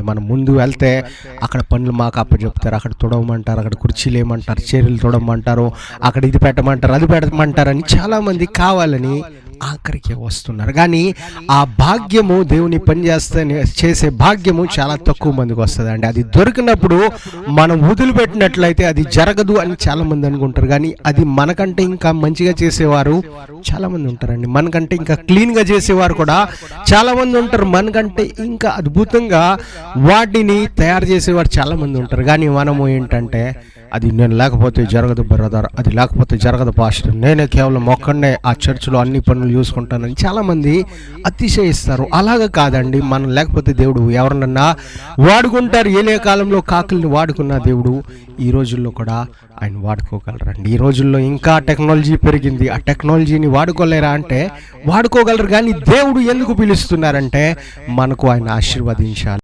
మనం ముందు వెళ్తే అక్కడ పనులు మాకు అప్పచెప్తారు. అక్కడ తుడవమంటారు అక్కడ కుర్చీలు ఏమంటారు చీరలు తుడవమంటారు అక్కడ ఇది పెట్టమంటారు అది పెట్టమంటారు అని చాలామంది కావాలని ఆఖరికి వస్తున్నారు. కానీ ఆ భాగ్యము దేవుని పని చేస్తే చేసే భాగ్యము చాలా తక్కువ మందికి వస్తుందండి. అది దొరికినప్పుడు మనం వదిలిపెట్టినట్లయితే అది జరగదు అని చాలామంది అనుకుంటారు. కానీ అది మనకంటే ఇంకా మంచిగా చేసేవారు చాలామంది ఉంటారండి. మనకంటే ఇంకా క్లీన్గా చేసేవారు కూడా చాలామంది ఉంటారు. మనకంటే ఇంకా అద్భుతంగా వాటిని తయారు చేసేవారు చాలామంది ఉంటారు. కానీ మనము ఏంటంటే అది నేను లేకపోతే జరగదు బ్రదర్ అది లేకపోతే జరగదు పాస్టర్ నేనే కేవలం ఒక్కడనే ఆ చర్చిలో అన్ని పనులు చూసుకుంటానని చాలామంది అతిశయిస్తారు. అలాగ కాదండి. మనం లేకపోతే దేవుడు ఎవరినన్నా వాడుకుంటారు. ఏలే కాలంలో కాకుల్ని వాడుకున్న దేవుడు ఈ రోజుల్లో కూడా ఆయన వాడుకోగలరండి. ఈ రోజుల్లో ఇంకా టెక్నాలజీ పెరిగింది. ఆ టెక్నాలజీని వాడుకోలేరా అంటే వాడుకోగలరు. కానీ దేవుడు ఎందుకు పిలుస్తున్నారంటే మనకు ఆయన ఆశీర్వదించాలి.